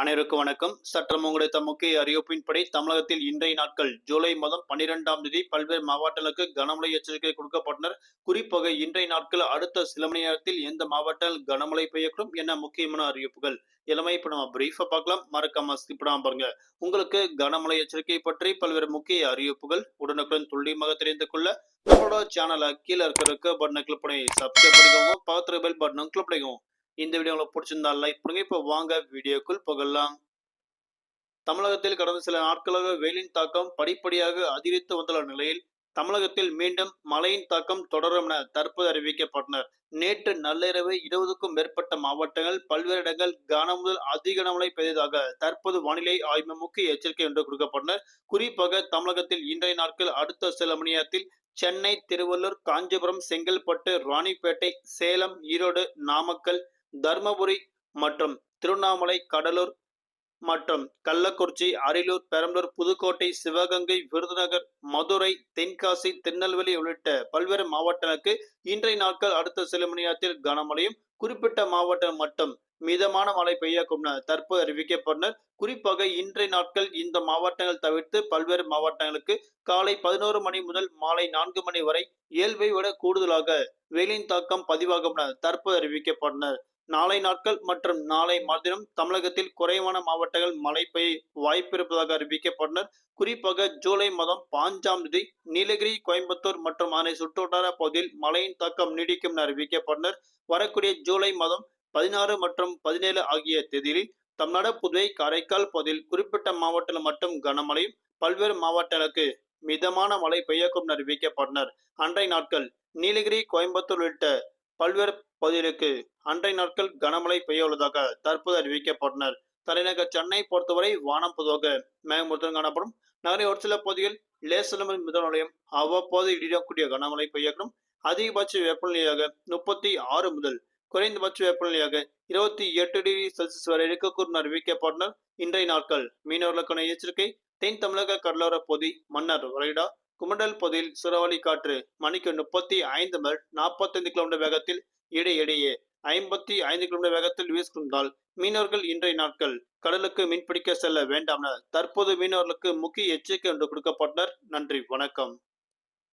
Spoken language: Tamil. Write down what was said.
அனைவருக்கும் வணக்கம். சற்றம் கிடைத்த முக்கிய அறிவிப்பின்படி தமிழகத்தில் இன்றைய நாட்கள் ஜூலை மாதம் பன்னிரெண்டாம் தேதி பல்வேறு மாவட்டங்களுக்கு கனமழை எச்சரிக்கை கொடுக்கப்பட்டனர். குறிப்பாக இன்றைய நாட்கள் அடுத்த சில மணி நேரத்தில் எந்த மாவட்டங்கள் கனமழை பெய்யக்கூடும் என முக்கியமான அறிவிப்புகள். இளமை இப்ப நம்ம பிரீஃபா பார்க்கலாம். மறக்காம ஸ்கிப் பாருங்க. உங்களுக்கு கனமழை எச்சரிக்கை பற்றி பல்வேறு முக்கிய அறிவிப்புகள் உடனுக்குடன் துல்லியமாக தெரிந்து கொள்ள நம்மளோட சேனலை கீழே இருக்கிற பட்டனை கிளிக் பண்ணி சப்ஸ்கிரைப் பண்ணிக்கோங்க. பக்கத்துல பெல் பட்டனும் கிளிக் பண்ணிக்கோங்க. இந்த வீடியோ உங்களுக்கு பிடிச்சிருந்தா லைக் பண்ணுங்க. இப்போ வாங்க வீடியோக்குள் புகழலாம் தமிழகத்தில் கடந்த சில நாட்களாக வெயிலின் தாக்கம் படிப்படியாக அதிகரித்து வந்துள்ள நிலையில் தமிழகத்தில் மீண்டும் மழையின் தாக்கம் தொடரும் என தற்போது அறிவிக்கப்பட்டனர். நேற்று நள்ளிரவு இருபதுக்கும் மேற்பட்ட மாவட்டங்கள் பல்வேறு இடங்கள் கனமுதல் அதிக கனமழை பெய்ததாக தற்போது வானிலை ஆய்வு முக்கிய எச்சரிக்கை என்று கொடுக்கப்பட்டனர் குறிப்பாக தமிழகத்தில் இன்றைய நாட்கள் அடுத்த சில மணி நேரத்தில் சென்னை திருவள்ளூர் காஞ்சிபுரம் செங்கல்பட்டு ராணிப்பேட்டை சேலம் ஈரோடு நாமக்கல் தர்மபுரி மற்றும் திருவண்ணாமலை கடலூர் மற்றும் கள்ளக்குறிச்சி அரியலூர் பெரம்பலூர் புதுக்கோட்டை சிவகங்கை விருதுநகர் மதுரை தென்காசி திருநெல்வேலி உள்ளிட்ட பல்வேறு மாவட்டங்களுக்கு இன்றைய நாட்கள் அடுத்த சில மணி நேரத்தில் கனமழையும் குறிப்பிட்ட மாவட்டம் மட்டும் மிதமான மழை பெய்யக்கும் தற்போது அறிவிக்கப்பட்டனர் குறிப்பாக இன்றைய நாட்கள் இந்த மாவட்டங்கள் தவிர்த்து பல்வேறு மாவட்டங்களுக்கு காலை பதினோரு மணி முதல் மாலை நான்கு மணி வரை இயல்பை விட கூடுதலாக வெயிலின் தாக்கம் பதிவாகும் தற்போது அறிவிக்கப்பட்டனர் நாளை நாட்கள் மற்றும் நாளை மறுதினம் தமிழகத்தில் குறைவான மாவட்டங்கள் மழை பெய்ய வாய்ப்பிருப்பதாக அறிவிக்கப்பட்டனர் குறிப்பாக ஜூலை மாதம் பாஞ்சாம் தேதி நீலகிரி கோயம்புத்தூர் மற்றும் அதனை சுற்றுவட்டார பகுதியில் மழையின் தாக்கம் நீடிக்கும் என அறிவிக்கப்பட்டனர் வரக்கூடிய ஜூலை மாதம் பதினாறு மற்றும் பதினேழு ஆகிய தேதிகளில் தமிழ்நாடு புதுவை காரைக்கால் பகுதியில் குறிப்பிட்ட மாவட்டத்தில் மட்டும் கனமழையும் பல்வேறு மாவட்டங்களுக்கு மிதமான மழை பெய்யக்கும் என அறிவிக்கப்பட்டனர் அன்றைய நாட்கள் நீலகிரி கோயம்புத்தூர் உள்ளிட்ட பல்வேறு பகுதிகளுக்கு அன்றைய நாட்கள் கனமழை பெய்ய உள்ளதாக தற்போது அறிவிக்கப்பட்டனர். தலைநகர் சென்னை பொறுத்தவரை வானம் பொதுவாக மேகமூர்த்தம் காணப்படும். நகரின் ஒரு சில பகுதிகள் லேசலமை முதல் நிலையம் அவ்வப்போது இடிடக்கூடிய கனமழை பெய்யக்கூடும். அதிகபட்ச வெப்பநிலையாக முப்பத்தி ஆறு முதல் குறைந்தபட்ச வெப்பநிலையாக இருபத்தி எட்டு டிகிரி செல்சியஸ் வரை இருக்கக்கூடும் அறிவிக்கப்பட்டனர். இன்றைய நாட்கள் மீனவர்களுக்கான எச்சரிக்கை. தென் தமிழக கடலோர பகுதி மன்னர் வரைடா குமண்டல் பகுதியில் சுரவழி காற்று மணிக்கு முப்பத்தி ஐந்து முதல் நாற்பத்தைந்து கிலோமீட்டர் வேகத்தில் இடையிடையே ஐம்பத்தி ஐந்து கிலோமீட்டர் வேகத்தில் வீசுகின்றால் மீனவர்கள் இன்றைய நாட்கள் கடலுக்கு மீன்பிடிக்க செல்ல வேண்டாம் தற்போது மீனவர்களுக்கு முக்கிய எச்சரிக்கை என்று கொடுக்கப்பட்டனர். நன்றி வணக்கம்.